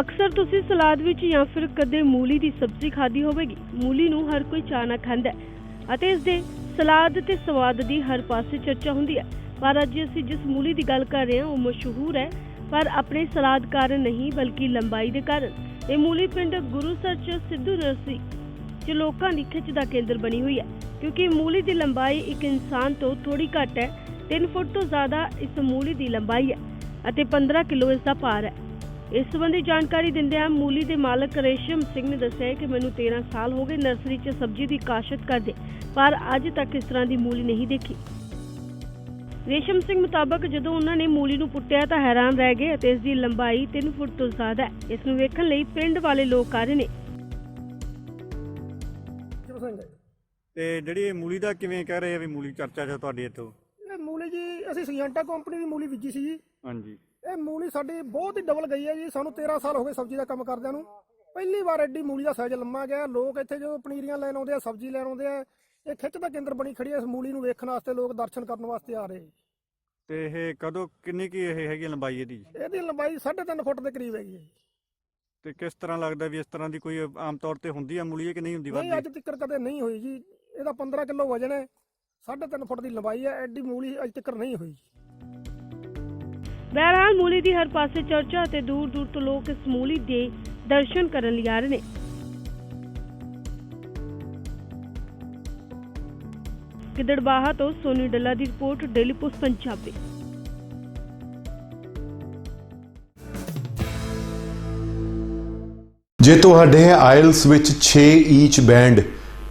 ਅਕਸਰ ਤੁਸੀਂ ਸਲਾਦ ਵਿੱਚ ਜਾਂ ਫਿਰ ਕਦੇ ਮੂਲੀ ਦੀ ਸਬਜ਼ੀ ਖਾਧੀ ਹੋਵੇਗੀ। ਮੂਲੀ ਨੂੰ ਹਰ ਕੋਈ ਚਾਅ ਨਾਲ ਖਾਂਦਾ ਹੈ ਅਤੇ ਇਸ ਦੇ ਸਲਾਦ ਤੇ ਸਵਾਦ ਦੀ ਹਰ ਪਾਸੇ ਚਰਚਾ ਹੁੰਦੀ ਹੈ। ਪਰ ਅੱਜ ਅਸੀਂ ਜਿਸ ਮੂਲੀ ਦੀ ਗੱਲ ਕਰ ਰਹੇ ਹਾਂ, ਉਹ ਮਸ਼ਹੂਰ ਹੈ। ਪਰ ਆਪਣੇ ਸਲਾਦ ਕਾਰਨ ਨਹੀਂ, ਬਲਕਿ ਲੰਬਾਈ ਦੇ ਕਾਰਨ। ਇਹ ਮੂਲੀ ਪਿੰਡ ਗੁਰੂਸਰ ਚ ਸਿੱਧੂ ਨਰਸੀ ਚ ਲੋਕਾਂ ਦੀ ਖਿੱਚ ਦਾ ਕੇਂਦਰ ਬਣੀ ਹੋਈ ਹੈ। ਕਿਉਂਕਿ ਮੂਲੀ ਦੀ ਲੰਬਾਈ ਇੱਕ ਇਨਸਾਨ ਤੋਂ ਥੋੜੀ ਘੱਟ ਹੈ। 3 ਫੁੱਟ ਤੋਂ ਜ਼ਿਆਦਾ ਇਸ ਮੂਲੀ ਦੀ ਲੰਬਾਈ ਹੈ ਅਤੇ 15 ਕਿਲੋ ਇਸ ਦਾ ਭਾਰ ਹੈ। ਇਸ ਸੰਬੰਧੀ ਜਾਣਕਾਰੀ ਦਿੰਦਿਆਂ ਮੂਲੀ ਦੇ ਮਾਲਕ ਰੇਸ਼ਮ ਸਿੰਘ ਨੇ ਦੱਸਿਆ ਕਿ ਮੈਨੂੰ 13 ਸਾਲ ਹੋ ਗਏ ਨਰਸਰੀ 'ਚ ਸਬਜ਼ੀ ਦੀ ਕਾਸ਼ਤ ਕਰਦੇ ਪਰ ਅੱਜ ਤੱਕ ਇਸ ਤਰ੍ਹਾਂ ਦੀ ਮੂਲੀ ਨਹੀਂ ਦੇਖੀ। ਰੇਸ਼ਮ ਸਿੰਘ ਮੁਤਾਬਕ ਜਦੋਂ ਉਹਨਾਂ ਨੇ ਮੂਲੀ ਨੂੰ ਪੁੱਟਿਆ ਤਾਂ ਹੈਰਾਨ ਰਹਿ ਗਏ ਅਤੇ ਇਸ ਦੀ ਲੰਬਾਈ 3 ਫੁੱਟ ਤੋਂ ਜ਼ਿਆਦਾ ਹੈ। ਇਸ ਨੂੰ ਵੇਖਣ ਲਈ ਪਿੰਡ ਵਾਲੇ ਲੋਕ ਆ ਰਹੇ ਨੇ। ਤੇ ਜਿਹੜੀ ਇਹ ਮੂਲੀ ਦਾ ਕਿਵੇਂ ਕਹਿ ਰਹੇ ਆ ਵੀ ਮੂਲੀ ਚਰਚਾ ਚ ਤੁਹਾਡੇ ਇੱਥੋਂ? ਇਹ ਮੂਲੀ ਜੀ ਅਸੀਂ ਸਿੰਜੰਟਾ ਕੰਪਨੀ ਦੀ ਮੂਲੀ ਬੀਜੀ ਸੀ ਜੀ। ਹਾਂਜੀ। ਇਹ ਮੂਲੀ ਸਾਡੀ ਬਹੁਤ ਹੀ ਡਬਲ ਗਈ ਹੈ ਜੀ। ਸਾਨੂੰ 13 ਸਾਲ ਹੋ ਗਏ ਸਬਜ਼ੀ ਦਾ ਕੰਮ ਕਰਦਿਆਂ ਨੂੰ। ਪਹਿਲੀ ਵਾਰ ਐਡੀ ਮੂਲੀ ਦਾ ਸਾਈਜ਼ ਲੰਮਾ ਗਿਆ। ਲੋਕ ਇੱਥੇ ਜਦੋਂ ਪਨੀਰੀਆਂ ਲੈਣ ਆਉਂਦੇ ਆ ਸਬਜ਼ੀ ਲੈਣ ਆਉਂਦੇ ਆ ਇਹ ਖਿੱਚ ਦਾ ਕੇਂਦਰ ਬਣੀ ਖੜੀ ਹੈ। ਇਸ ਮੂਲੀ ਨੂੰ ਵੇਖਣ ਵਾਸਤੇ ਲੋਕ ਦਰਸ਼ਨ ਕਰਨ ਵਾਸਤੇ ਆ ਰਹੇ ਤੇ ਇਹ ਕਦੋਂ ਕਿੰਨੀ ਕੀ ਇਹ ਹੈਗੀ ਲੰਬਾਈ ਇਹਦੀ? ਇਹਦੀ ਲੰਬਾਈ 3.5 ਫੁੱਟ ਦੇ ਕਰੀਬ ਹੈਗੀ ਹੈ ਜੀ। ਤੇ ਕਿਸ ਤਰ੍ਹਾਂ ਲੱਗਦਾ ਵੀ ਇਸ ਤਰ੍ਹਾਂ ਦੀ ਕੋਈ ਆਮ ਤੌਰ ਤੇ ਹੁੰਦੀ ਆ ਮੂਲੀ ਕਿ ਨਹੀਂ ਹੁੰਦੀ ਨਹੀਂ ਅੱਜ ਤੱਕ ਕਦੇ ਨਹੀਂ ਹੋਈ ਜੀ। ਇਹਦਾ 15 ਕਿਲੋ ਵਜਨ ਹੈ। 3.5 ਫੁੱਟ ਦੀ ਲੰਬਾਈ ਹੈ। ਐਡੀ ਮੂਲੀ ਅੱਜ ਤੱਕ ਨਹੀਂ ਹੋਈ ਬਹਰਹਾਲ ਮੂਲੀ ਦੀ ਹਰ ਪਾਸੇ ਚਰਚਾ ਅਤੇ ਦੂਰ ਦੂਰ ਤੋਂ ਲੋਕ ਇਸ ਮੂਲੀ ਦੇ ਦਰਸ਼ਨ ਕਰਨ ਲਈ ਆ ਰਹੇ ਨੇ। ਗਿੱਦੜਬਾਹਾ ਤੋਂ ਸੋਨੀ ਡੱਲਾ ਦੀ ਰਿਪੋਰਟ, ਡੇਲੀ ਪੋਸਟ, ਪੰਜਾਬੀ। ਜੇ ਤੁਹਾਡੇ ਆਇਲਸ ਵਿੱਚ 6 ਈਚ ਬੈਂਡ